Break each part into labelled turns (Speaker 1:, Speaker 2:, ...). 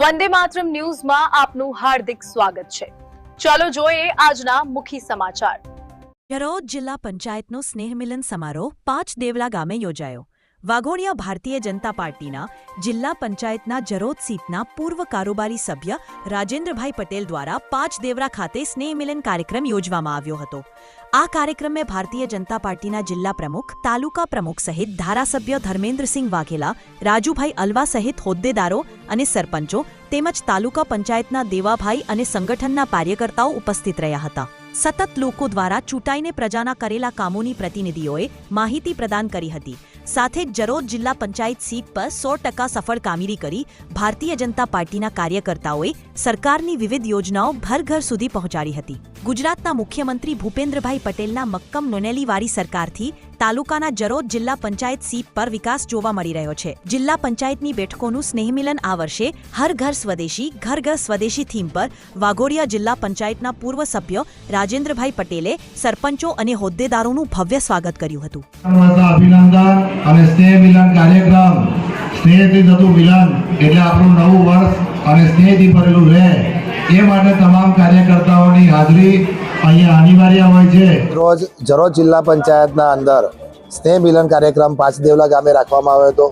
Speaker 1: વંદે માતરમ ન્યૂઝમાં આપનું હાર્દિક સ્વાગત છે. ચાલો જોઈએ આજના મુખ્ય સમાચાર.
Speaker 2: જરોદ જિલ્લા પંચાયતનો સ્નેહ મિલન સમારોહ પાંચ દેવલા ગામે યોજાયો. વાઘોડિયા ભારતીય જનતા પાર્ટીના જિલ્લા પંચાયતના જરોદ સીટના પૂર્વ કારોબારી સભ્ય રાજેન્દ્રભાઈ પટેલ દ્વારા પાંચ દેવરા ખાતે સ્નેહ મિલન કાર્યક્રમ યોજવામાં આવ્યો હતો. આ કાર્યક્રમે ભારતીય જનતા પાર્ટીના જિલ્લા પ્રમુખ, તાલુકા પ્રમુખ સહિત ધારાસભ્ય ધર્મેન્દ્રસિંહ વાઘેલા, રાજુભાઈ અલવા સહિત હોદ્દેદારો અને સરપંચો તેમજ તાલુકા પંચાયતના દેવાભાઈ અને સંગઠનના કાર્યકર્તાઓ ઉપસ્થિત રહ્યા હતા. સતત લોકો દ્વારા ચૂંટાઈને પ્રજાના કરેલા કામોની પ્રતિનિધિઓએ માહિતી પ્રદાન કરી હતી. સાથે જરોદ જિલ્લા પંચાયત સીટ પર સો ટકા સફળ કામગીરી કરી ભારતીય જનતા પાર્ટીના કાર્યકર્તાઓએ સરકારની વિવિધ યોજનાઓ ઘર સુધી પહોંચાડી હતી. ગુજરાતના મુખ્યમંત્રી ભૂપેન્દ્રભાઈ પટેલના મક્કમ નોનેલીવાળી સરકારથી તાલુકાના જરોદ જિલ્લા પંચાયત સીટ પર વિકાસ જોવા મળી રહ્યો છે. જિલ્લા પંચાયતની બેઠકોનું સ્નેહમિલન આ વર્ષે હર ઘર સ્વદેશી, ઘર ઘર સ્વદેશી થીમ પર વાઘોડિયા જિલ્લા પંચાયતના પૂર્વ સભ્ય રાજેન્દ્રભાઈ પટેલે સરપંચો અને હોદ્દેદારોનું ભવ્ય સ્વાગત કર્યું હતું.
Speaker 3: અભિનંદન અને સ્નેહ મિલન કાર્યક્રમ. સ્નેહથી થતું મિલન એટલે આપણું નવું વર્ષ અને સ્નેહથી ભરેલું રહે એ માટે તમામ કાર્યકર્તાઓની હાજરી અહીંયા
Speaker 4: રોજ જરોદ જિલ્લા પંચાયતના અંદર સ્નેહ મિલન કાર્યક્રમ પાંચ દેવલા ગામે રાખવામાં આવ્યો હતો.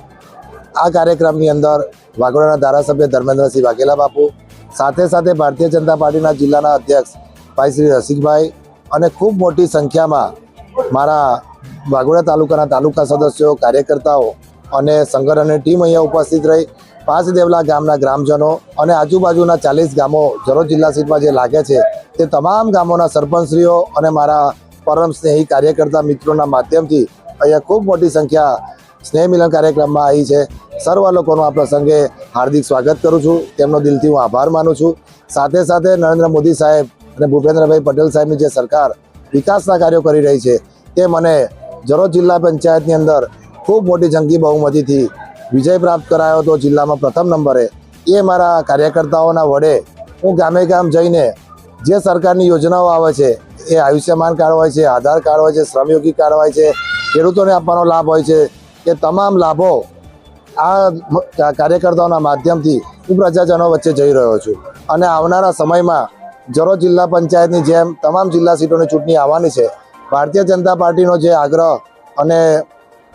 Speaker 4: આ કાર્યક્રમની અંદર વાઘોડાના ધારાસભ્ય ધર્મેન્દ્રસિંહ વાઘેલા બાપુ, સાથે સાથે ભારતીય જનતા પાર્ટીના જિલ્લાના અધ્યક્ષ ભાઈ શ્રી રસિકભાઈ અને ખૂબ મોટી સંખ્યામાં મારા વાઘોડા તાલુકાના તાલુકા સદસ્યો, કાર્યકર્તાઓ અને સંગઠનની ટીમ અહીંયા ઉપસ્થિત રહી. પાંચદેવલા ગામના ગ્રામજનો અને આજુબાજુના ચાલીસ ગામો જરોદ જિલ્લા સીટમાં જે લાગે છે તે તમામ ગામોના સરપંચશ્રીઓ અને મારા પરમ સ્નેહી કાર્યકર્તા મિત્રોના માધ્યમથી અહીંયા ખૂબ મોટી સંખ્યા સ્નેહ મિલન કાર્યક્રમમાં આવી છે. સર્વ લોકોનું આ પ્રસંગે હાર્દિક સ્વાગત કરું છું. તેમનો દિલથી હું આભાર માનું છું. સાથે સાથે નરેન્દ્ર મોદી સાહેબ અને ભૂપેન્દ્રભાઈ પટેલ સાહેબની જે સરકાર વિકાસના કાર્યો કરી રહી છે, તે મને જરોદ જિલ્લા પંચાયતની અંદર ખૂબ મોટી જંગી બહુમતીથી વિજય પ્રાપ્ત કરાયો હતો જિલ્લામાં પ્રથમ નંબરે. એ મારા કાર્યકર્તાઓના વડે હું ગામે ગામ જઈને જે સરકારની યોજનાઓ આવે છે, એ આયુષ્યમાન કાર્ડ હોય છે, આધાર કાર્ડ હોય છે, શ્રમયોગી કાર્ડ હોય છે, ખેડૂતોને આપવાનો લાભ હોય છે, એ તમામ લાભો આ કાર્યકર્તાઓના માધ્યમથી હું પ્રજાજનો વચ્ચે જઈ રહ્યો છું. અને આવનારા સમયમાં જરોદ જિલ્લા પંચાયતની જેમ તમામ જિલ્લા સીટોની ચૂંટણી આવવાની છે, ભારતીય જનતા પાર્ટીનો જે આગ્રહ અને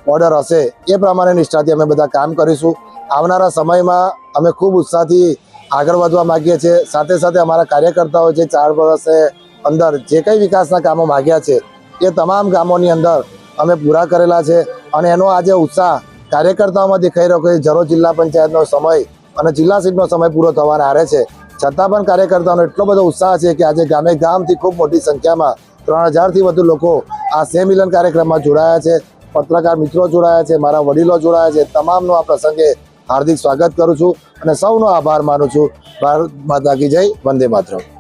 Speaker 4: ઓર્ડર હશે, એ પ્રમાણે નિષ્ઠાથી અમે બધા કામ કરીશું. આવનારા સમયમાં અમે ખૂબ ઉત્સાહથી આગળ વધવા માગીએ છીએ. સાથે સાથે અમારા કાર્યકર્તાઓ જે ચાર વર્ષે અંદર જે કંઈ વિકાસના કામો માગ્યા છે, એ તમામ ગામોની અંદર અમે પૂરા કરેલા છે અને એનો આજે ઉત્સાહ કાર્યકર્તાઓમાં દેખાઈ રહ્યો કે જરો જિલ્લા પંચાયતનો સમય અને જિલ્લા સીટનો સમય પૂરો થવાના આરે છે. છતાં પણ કાર્યકર્તાઓનો એટલો બધો ઉત્સાહ છે કે આજે ગામે ગામથી ખૂબ મોટી સંખ્યામાં ત્રણ હજારથી વધુ લોકો આ સે મિલન કાર્યક્રમમાં જોડાયા છે. પત્રકાર મિત્રો જોડાયા છે, મારા વડીલો જોડાયા છે. તમામનો આ પ્રસંગે હાર્દિક સ્વાગત કરું છું અને સૌનો આભાર માનું છું. ભારત માતા કી જય, વંદે માતરમ.